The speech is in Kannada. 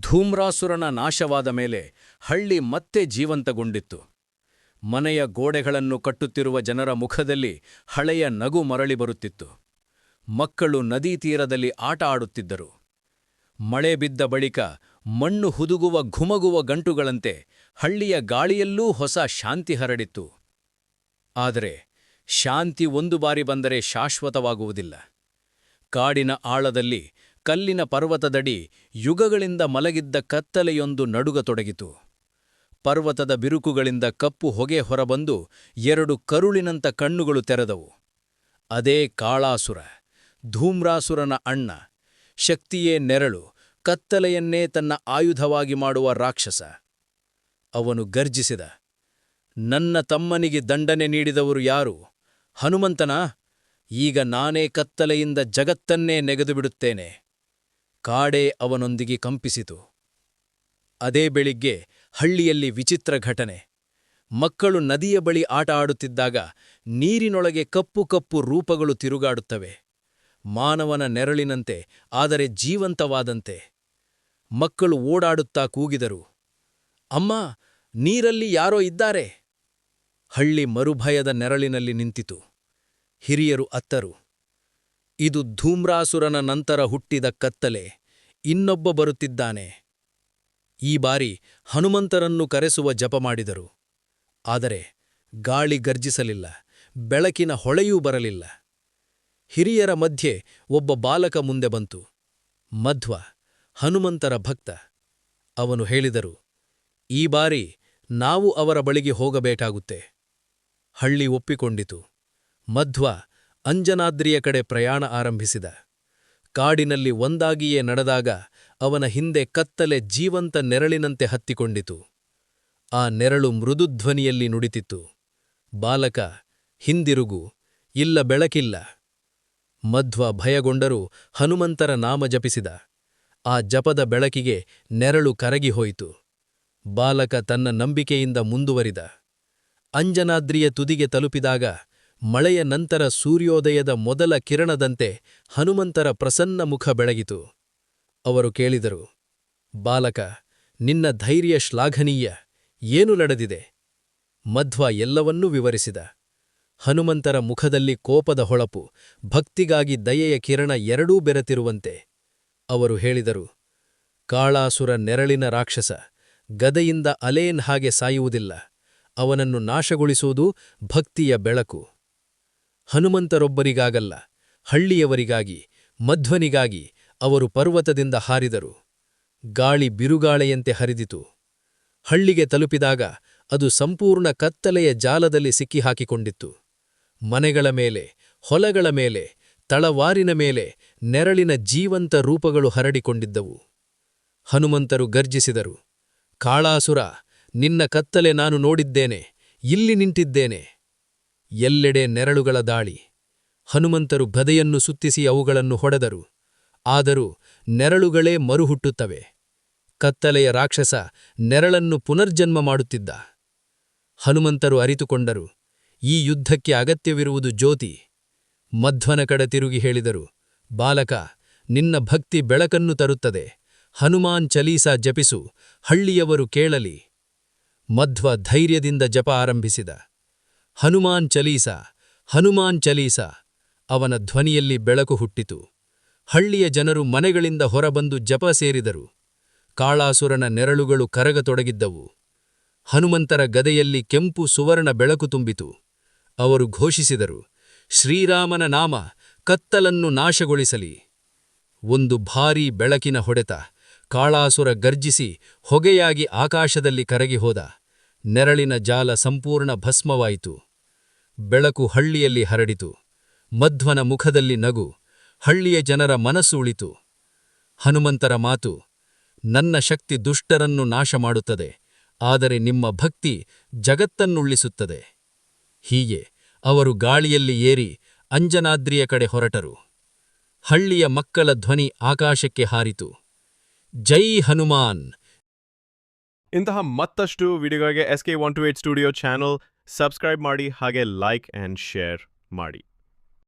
ಧೂಮ್ರಾಸುರನ ನಾಶವಾದ ಮೇಲೆ ಹಳ್ಳಿ ಮತ್ತೆ ಜೀವಂತಗೊಂಡಿತ್ತು. ಮನೆಯ ಗೋಡೆಗಳನ್ನು ಕಟ್ಟುತ್ತಿರುವ ಜನರ ಮುಖದಲ್ಲಿ ಹಳೆಯ ನಗು ಮರಳಿ ಬರುತ್ತಿತ್ತು. ಮಕ್ಕಳು ನದೀ ತೀರದಲ್ಲಿ ಆಟ ಆಡುತ್ತಿದ್ದರು. ಮಳೆ ಬಿದ್ದ ಬಳಿಕ ಮಣ್ಣು ಹುದುಗುವ ಘುಮಗುವ ಗಂಟುಗಳಂತೆ ಹಳ್ಳಿಯ ಗಾಳಿಯಲ್ಲೂ ಹೊಸ ಶಾಂತಿ ಹರಡಿತ್ತು. ಆದರೆ ಶಾಂತಿ ಒಂದು ಬಾರಿ ಬಂದರೆ ಶಾಶ್ವತವಾಗುವುದಿಲ್ಲ. ಕಾಡಿನ ಆಳದಲ್ಲಿ ಕಲ್ಲಿನ ಪರ್ವತದಡಿ ಯುಗಗಳಿಂದ ಮಲಗಿದ್ದ ಕತ್ತಲೆಯೊಂದು ನಡುಗತೊಡಗಿತು ಪರ್ವತದ ಬಿರುಕುಗಳಿಂದ ಕಪ್ಪು ಹೊಗೆ ಹೊರಬಂದು ಎರಡು ಕರುಳಿನಂತ ಕಣ್ಣುಗಳು ತೆರೆದವು. ಅದೇ ಕಾಳಾಸುರ, ಧೂಮ್ರಾಸುರನ ಅಣ್ಣ, ಶಕ್ತಿಯೇ ನೆರಳು, ಕತ್ತಲೆಯನ್ನೇ ತನ್ನ ಆಯುಧವಾಗಿ ಮಾಡುವ ರಾಕ್ಷಸ. ಅವನು ಗರ್ಜಿಸಿದ, ನನ್ನ ತಮ್ಮನಿಗೆ ದಂಡನೆ ನೀಡಿದವರು ಯಾರು? ಹನುಮಂತನಾ? ಈಗ ನಾನೇ ಕತ್ತಲೆಯಿಂದ ಜಗತ್ತನ್ನೇ ನೆಗೆದುಬಿಡುತ್ತೇನೆ. ಕಾಡೇ ಅವನೊಂದಿಗೆ ಕಂಪಿಸಿತು. ಅದೇ ಬೆಳಿಗ್ಗೆ ಹಳ್ಳಿಯಲ್ಲಿ ವಿಚಿತ್ರ ಘಟನೆ. ಮಕ್ಕಳು ನದಿಯ ಬಳಿ ಆಟ ಆಡುತ್ತಿದ್ದಾಗ ನೀರಿನೊಳಗೆ ಕಪ್ಪು ಕಪ್ಪು ರೂಪಗಳು ತಿರುಗಾಡುತ್ತವೆ. ಮಾನವನ ನೆರಳಿನಂತೆ, ಆದರೆ ಜೀವಂತವಾದಂತೆ. ಮಕ್ಕಳು ಓಡಾಡುತ್ತಾ ಕೂಗಿದರು. ಅಮ್ಮ, ನೀರಲ್ಲಿ ಯಾರೋ ಇದ್ದಾರೆ? ಹಳ್ಳಿ ಮರುಭಯದ ನೆರಳಿನಲ್ಲಿ ನಿಂತಿತು. ಹಿರಿಯರು ಅತ್ತರು. ಇದು ಧೂಮ್ರಾಸುರನ ನಂತರ ಹುಟ್ಟಿದ ಕತ್ತಲೆ. ಇನ್ನೊಬ್ಬ ಬರುತ್ತಿದ್ದಾನೆ. ಈ ಬಾರಿ ಹನುಮಂತರನ್ನು ಕರೆಸುವ ಜಪ ಮಾಡಿದರು. ಆದರೆ ಗಾಳಿ ಗರ್ಜಿಸಲಿಲ್ಲ, ಬೆಳಕಿನ ಹೊಳೆಯೂ ಬರಲಿಲ್ಲ. ಹಿರಿಯರ ಮಧ್ಯೆ ಒಬ್ಬ ಬಾಲಕ ಮುಂದೆ ಬಂತು. ಮಧ್ವ, ಹನುಮಂತರ ಭಕ್ತ, ಅವನು ಹೇಳಿದರು, ಈ ಬಾರಿ ನಾವು ಅವರ ಬಳಿಗೆ ಹೋಗಬೇಕಾಗುತ್ತೆ. ಹಳ್ಳಿ ಒಪ್ಪಿಕೊಂಡಿತು. ಮಧ್ವ ಅಂಜನಾದ್ರಿಯ ಕಡೆ ಪ್ರಯಾಣ ಆರಂಭಿಸಿದ. ಕಾಡಿನಲ್ಲಿ ಒಂದಾಗಿಯೇ ನಡೆದಾಗ ಅವನ ಹಿಂದೆ ಕತ್ತಲೆ ಜೀವಂತ ನೆರಳಿನಂತೆ ಹತ್ತಿಕೊಂಡಿತು. ಆ ನೆರಳು ಮೃದುಧ್ವನಿಯಲ್ಲಿ ನುಡಿತಿತ್ತು. ಬಾಲಕ, ಹಿಂದಿರುಗು, ಇಲ್ಲ ಬೆಳಕಿಲ್ಲ. ಮಧ್ವ ಭಯಗೊಂಡರೂ ಹನುಮಂತರ ನಾಮ ಜಪಿಸಿದ. ಆ ಜಪದ ಬೆಳಕಿಗೆ ನೆರಳು ಕರಗಿಹೋಯಿತು ಬಾಲಕ ತನ್ನ ನಂಬಿಕೆಯಿಂದ ಮುಂದುವರಿದ. ಅಂಜನಾದ್ರಿಯ ತುದಿಗೆ ತಲುಪಿದಾಗ ಮಳೆಯ ನಂತರ ಸೂರ್ಯೋದಯದ ಮೊದಲ ಕಿರಣದಂತೆ ಹನುಮಂತರ ಪ್ರಸನ್ನ ಮುಖ ಬೆಳಗಿತು. ಅವರು ಕೇಳಿದರು, ಬಾಲಕ, ನಿನ್ನ ಧೈರ್ಯ ಶ್ಲಾಘನೀಯ, ಏನು ನಡೆದಿದೆ? ಮಧ್ವ ಎಲ್ಲವನ್ನೂ ವಿವರಿಸಿದ. ಹನುಮಂತರ ಮುಖದಲ್ಲಿ ಕೋಪದ ಹೊಳಪು, ಭಕ್ತಿಗಾಗಿ ದಯೆಯ ಕಿರಣ ಎರಡೂ ಬೆರೆತಿರುವಂತೆ. ಅವರು ಹೇಳಿದರು, ಕಾಳಾಸುರ ನೆರಳಿನ ರಾಕ್ಷಸ, ಗದೆಯಿಂದ ಅಲೇನ್ ಹಾಗೆ ಸಾಯುವುದಿಲ್ಲ. ಅವನನ್ನು ನಾಶಗೊಳಿಸುವುದು ಭಕ್ತಿಯ ಬೆಳಕು. ಹನುಮಂತರೊಬ್ಬರಿಗಾಗಲ್ಲ, ಹಳ್ಳಿಯವರಿಗಾಗಿ, ಮಧ್ವನಿಗಾಗಿ ಅವರು ಪರ್ವತದಿಂದ ಹಾರಿದರು. ಗಾಳಿ ಬಿರುಗಾಳೆಯಂತೆ ಹರಿದಿತು. ಹಳ್ಳಿಗೆ ತಲುಪಿದಾಗ ಅದು ಸಂಪೂರ್ಣ ಕತ್ತಲೆಯ ಜಾಲದಲ್ಲಿ ಸಿಕ್ಕಿಹಾಕಿಕೊಂಡಿತ್ತು. ಮನೆಗಳ ಮೇಲೆ, ಹೊಲಗಳ ಮೇಲೆ, ತಳವಾರಿನ ಮೇಲೆ ನೆರಳಿನ ಜೀವಂತ ರೂಪಗಳು ಹರಡಿಕೊಂಡಿದ್ದವು. ಹನುಮಂತರು ಗರ್ಜಿಸಿದರು, ಕಾಳಾಸುರ, ನಿನ್ನ ಕತ್ತಲೆ ನಾನು ನೋಡಿದ್ದೇನೆ, ಇಲ್ಲಿ ನಿಂತಿದ್ದೇನೆ. ಎಲ್ಲೆಡೆ ನೆರಳುಗಳ ದಾಳಿ. ಹನುಮಂತರು ಗದೆಯನ್ನು ಸುತ್ತಿಸಿ ಅವುಗಳನ್ನು ಹೊಡೆದರು. ಆದರೂ ನೆರಳುಗಳೇ ಮರುಹುಟ್ಟುತ್ತವೆ. ಕತ್ತಲೆಯ ರಾಕ್ಷಸ ನೆರಳನ್ನು ಪುನರ್ಜನ್ಮ ಮಾಡುತ್ತಿದ್ದ. ಹನುಮಂತರು ಅರಿತುಕೊಂಡರು, ಈ ಯುದ್ಧಕ್ಕೆ ಅಗತ್ಯವಿರುವುದು ಜ್ಯೋತಿ. ಮಧ್ವನ ಕಡೆ ತಿರುಗಿ ಹೇಳಿದರು, ಬಾಲಕ, ನಿನ್ನ ಭಕ್ತಿ ಬೆಳಕನ್ನು ತರುತ್ತದೆ. ಹನುಮಾನ್ ಚಲೀಸಾ ಜಪಿಸು, ಹಳ್ಳಿಯವರು ಕೇಳಲಿ. ಮಧ್ವ ಧೈರ್ಯದಿಂದ ಜಪ ಆರಂಭಿಸಿದ. ಹನುಮಾನ್ ಚಲೀಸ ಹನುಮಾನ್ ಚಲೀಸ. ಅವನ ಧ್ವನಿಯಲ್ಲಿ ಬೆಳಕು ಹುಟ್ಟಿತು. ಹಳ್ಳಿಯ ಜನರು ಮನೆಗಳಿಂದ ಹೊರಬಂದು ಜಪ ಸೇರಿದರು. ಕಾಳಾಸುರನ ನೆರಳುಗಳು ಕರಗತೊಡಗಿದ್ದವು. ಹನುಮಂತರ ಗದೆಯಲ್ಲಿ ಕೆಂಪು ಸುವರ್ಣ ಬೆಳಕು ತುಂಬಿತು. ಅವರು ಘೋಷಿಸಿದರು, ಶ್ರೀರಾಮನ ನಾಮ ಕತ್ತಲನ್ನು ನಾಶಗೊಳಿಸಲಿ. ಒಂದು ಭಾರೀ ಬೆಳಕಿನ ಹೊಡೆತ, ಕಾಳಾಸುರ ಗರ್ಜಿಸಿ ಹೊಗೆಯಾಗಿ ಆಕಾಶದಲ್ಲಿ ಕರಗಿಹೋದ ನೆರಳಿನ ಜಾಲ ಸಂಪೂರ್ಣ ಭಸ್ಮವಾಯಿತು. ಬೆಳಕು ಹಳ್ಳಿಯಲ್ಲಿ ಹರಡಿತು. ಮಧ್ವನ ಮುಖದಲ್ಲಿ ನಗು. ಹಳ್ಳಿಯ ಜನರ ಮನಸ್ಸು ಉಳಿತು. ಹನುಮಂತರ ಮಾತು, ನನ್ನ ಶಕ್ತಿ ದುಷ್ಟರನ್ನು ನಾಶ ಮಾಡುತ್ತದೆ, ಆದರೆ ನಿಮ್ಮ ಭಕ್ತಿ ಜಗತ್ತನ್ನುಳ್ಳಿಸುತ್ತದೆ. ಹೀಗೆ ಅವರು ಗಾಳಿಯಲ್ಲಿ ಏರಿ ಅಂಜನಾದ್ರಿಯ ಕಡೆ ಹೊರಟರು. ಹಳ್ಳಿಯ ಮಕ್ಕಳ ಧ್ವನಿ ಆಕಾಶಕ್ಕೆ ಹಾರಿತು. ಜೈ ಹನುಮಾನ್! ಇಂತಹ ಮತ್ತಷ್ಟು ವಿಡಿಯೋಗಳಿಗೆ S K one two eight studio channel subscribe ಮಾಡಿ, ಹಾಗೆ ಲೈಕ್ ಆ್ಯಂಡ್ ಶೇರ್ ಮಾಡಿ.